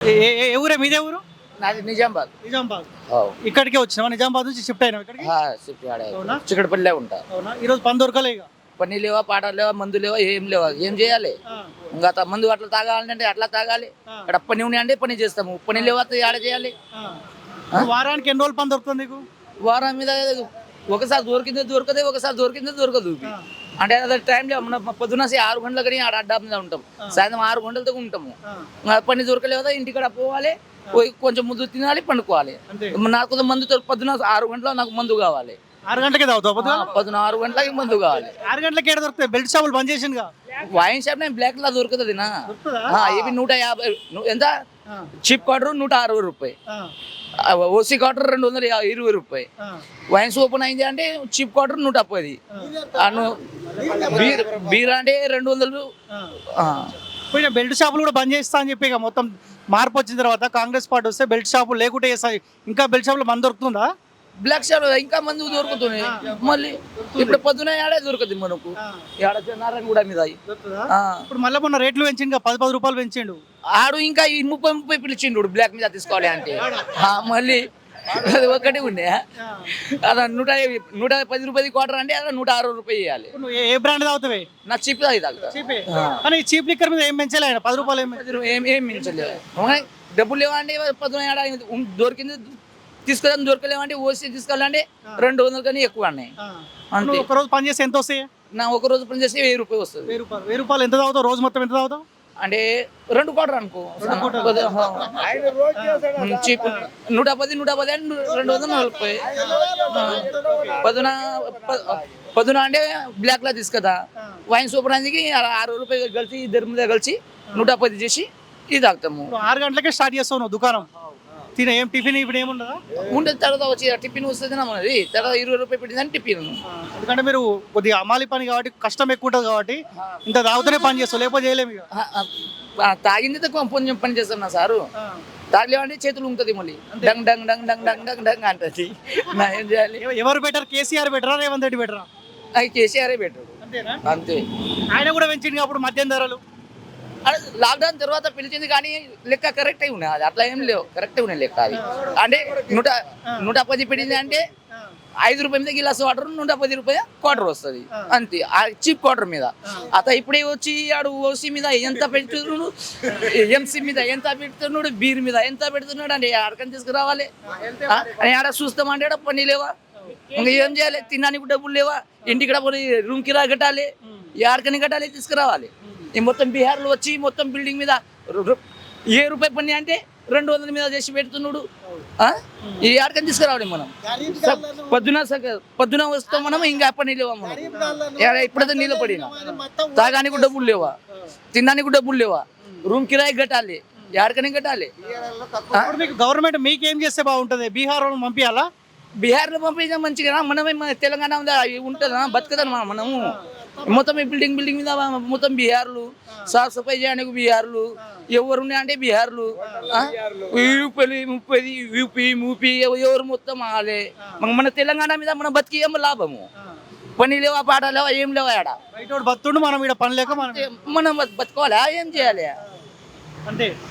ఏ- ఊరే? మీదే ఊరు? నాది నిజామాబాద్. నిజామాబాద్. ఇక్కడికే వచ్చినావా? నిజామాబాద్ నుంచి షిఫ్ట్ అయినావు ఇక్కడికి? షిఫ్ట్ అవునా? చిక్కడపల్లిలో ఉంటా. అవునా? ఈరోజు పని దొరకలే పని లేవా పాట లేవా మందు లేవా ఏం లేవా? ఏం చేయాలి? ఇంకా మందు అట్లా తాగాలంటే అట్లా తాగాలి. ఇక్కడ పని ఉన్నాయంటే పని చేస్తాము. పని లేవా ఆడ చేయాలి. వారానికి ఎన్ని రోజులు పని దొరుకుతుంది నీకు? వారం మీద ఒకసారి దొరికిందే దొరకదే ఒకసారి దొరికిందే దొరకదు. అంటే అదే టైంలో మన పొద్దున ఆరు గంటల కానీ ఆడ అడ్డా మీద ఉంటాం. సాయంత్రం ఆరు గంటలతో ఉంటాము. పని దొరకలేదా ఇంటికాడ పోవాలి పోయి కొంచెం ముందు తినాలి పండుకోవాలి. నాకు కొంచెం మందు పొద్దున ఆరు గంటల నాకు మందు కావాలి. ఆరు గంటలకే తాగుతావు? పొద్దున? ఆరు గంటలకి మందు కావాలి. ఆరు గంటలకి ఏడ దొరుకుతాయి? బెల్ట్ షాపులు బంద్ చేసిందిగా వైన్ షాప్ బ్లాక్ లా దొరుకుతుంది? నా ఇవి నూట యాభై ఎంత? చిప్ క్వార్టర్ నూట అరవై రూపాయి. ఓసీ క్వార్టర్ రెండు వందల ఇరవై రూపాయి వైన్స్ ఓపెన్ అయింది అంటే చిప్ క్వార్టర్ నూట పది బీర్ బీర్ అంటే రెండు వందలు. బెల్ట్ షాపులు కూడా బంద్ చేస్తా అని చెప్పి ఇక మొత్తం మార్పు వచ్చిన తర్వాత కాంగ్రెస్ పార్టీ వస్తే బెల్ట్ షాపులు లేకుంటే ఇంకా బెల్ట్ షాపులు మంది దొరుకుతుందా? బ్లాక్ షాప్ ఇంకా మందు దొరుకుతున్నాయి. మళ్ళీ ఇప్పుడు పొద్దున ఆడే దొరుకుతుంది మనకు. నారాయణ కూడా మీద. దొరుకుతుందా. ఇప్పుడు మళ్ళీ మొన్న రేట్లు పెంచిండు పది పది రూపాయలు పెంచిండు. ఆడు ఇంకా ఈ ముప్పై ముప్పై పిలిచిండు బ్లాక్ మీద తీసుకోవాలి అంటే. మళ్ళీ అది ఒకటి ఉండే. అలా నూట నూట పది రూపాయలు క్వార్టర్ అంటే అలా నూట అరవై రూపాయలు ఇవ్వాలి ఏ- బ్రాండ్ తాగుతావే? నా చిప్ అది తాగుతా. చీపే. కానీ ఈ చీప్ లిక్కర్ మీద ఏం పెంచలే ఆయన? పది రూపాయలు ఏం పది ఏం మించలేదు? డబ్బులు ఏడా ఉం- దొరికింది తీసుకెళ్ళని దొరకలేమంటే ఓసి తీసుకోవాలంటే రెండు వందలు కానీ ఎక్కువ అన్నాయి. అంతే. నువ్వు ఒక రోజు పని చేస్తే ఎంత వస్తాయి? నా ఒక రోజు పని చేస్తే వెయ్యి రూపాయలు వస్తుంది. వెయ్యి రూపాయలు. వెయ్యి రూపాయలు ఎంత తాగుతావు? రోజు మొత్తం ఎంత తాగుతావు? అంటే రెండు క్వార్టర్ అనుకో. నూట పది నూట పది అంటే రెండు వందల నలభై. పొద్దున పొద్దున అంటే బ్లాక్ లా తీసుకదా వైన్ సూపర్ అందుకి ఆరు రూపాయలు కలిసి ఇద్దరి మీద కలిసి నూట పది చేసి ఇది తాగుతాము. ఆరు గంటలకే స్టార్ట్ చేస్తావు నువ్వు దుకాణం. తిన ఏం టిఫిన్ ఇప్పుడు ఏముండదా? ఉండే తర్వాత వచ్చి టిఫిన్ వస్తుంది మనది తర్వాత ఇరవై రూపాయలు పెట్టిందని టిఫిన్. ఎందుకంటే మీరు కొద్దిగా అమాలి పని కాబట్టి కష్టం ఎక్కువ ఉంటుంది కాబట్టి ఇంత తాగుతూనే పని చేస్తావు లేకపోతే చేయలేము తాగింది తక్కువ కొంచెం పని చేస్తాం నా సారు. తాగలేమంటే చేతులు ఉంటుంది మళ్ళీ. డంగ్ డంగ్ డంగ్ డంగ్ డంగ్ డంగ్ డంగ్ అంటది. నా ఏం చేయాలి? ఎవ- ఎవరు బెటర్? కేసీఆర్ బెటరా రేవంత్ రెడ్డి బెటరా? అది కేసీఆర్ పెట్టాడు అంతేనా? అంతే. ఆయన కూడా పెంచింది అప్పుడు మద్యం ధరలు. లాక్డౌన్ తర్వాత పిలిచింది కానీ లెక్క కరెక్ట్ అయి ఉన్నాయి అది అట్లా ఏం లేవు. కరెక్ట్ ఉన్నాయి లెక్క అది. అంటే నూట నూట పది పెట్టింది అంటే ఐదు రూపాయల మీద గిలాస్ వాటర్ నూట పది రూపాయల క్వార్టర్ వస్తుంది. అంతే. ఆ చీప్ క్వార్టర్ మీద. అత ఇప్పుడే వచ్చి ఆడు ఓసీ మీద ఎంత పెడుతున్నాడు? ఎంసీ మీద ఎంత పెడుతున్నాడు? బీర్ మీద ఎంత పెడుతున్నాడు? అంటే ఆడకని తీసుకురావాలి? అని ఆడ చూస్తామంటే పని లేవా? ఇంకా ఏం చేయాలి? తినడానికి డబ్బులు లేవా? ఇంటికి పోయి రూమ్ కిరా కట్టాలి. ఆడకని కట్టాలి తీసుకురావాలి. మొత్తం బీహార్లో వచ్చి మొత్తం బిల్డింగ్ మీద ఏ రూపాయి పని అంటే రెండు వందల మీద చేసి పెడుతున్నాడు. ఆ? ఈ ఆడకని తీసుకురావాలి మనం. పొద్దున సగ- పొద్దున వస్తాం మనం ఇంకా పని లేవా మనం? ఇప్పుడైతే నీళ్ళు పడినా తాగానికి డబ్బులు లేవా? తినడానికి డబ్బులు లేవా? రూమ్ కిరాయి కట్టాలి. ఎక్కడికని కట్టాలి. గవర్నమెంట్ మీకు ఏం చేస్తే బాగుంటుంది? బీహార్ వాళ్ళని పంపించాలా బీహార్లో పంపించిన మంచిగా మనమే మన తెలంగాణ ఉందా? ఉంటుందా? బతుకదా మనము. మొత్తం ఈ బిల్డింగ్ బిల్డింగ్ మీద మొత్తం బీహార్లు సాఫ్ సఫాయి చేయడానికి బీహార్లు ఎవరు అంటే బీహార్లు? యూపీ ముప్పది యూపీ మూపీ ఎవరు మొత్తం ఆలే మన- తెలంగాణ మీద మన బతికి ఏం లాభము. పని లేవా పాట లేవా ఏం లేవా ఆడ? బతుండు మనం ఇక్కడ పని లేక మనం మనం బతుకోవాలా ఏం చేయాలి? అంతే.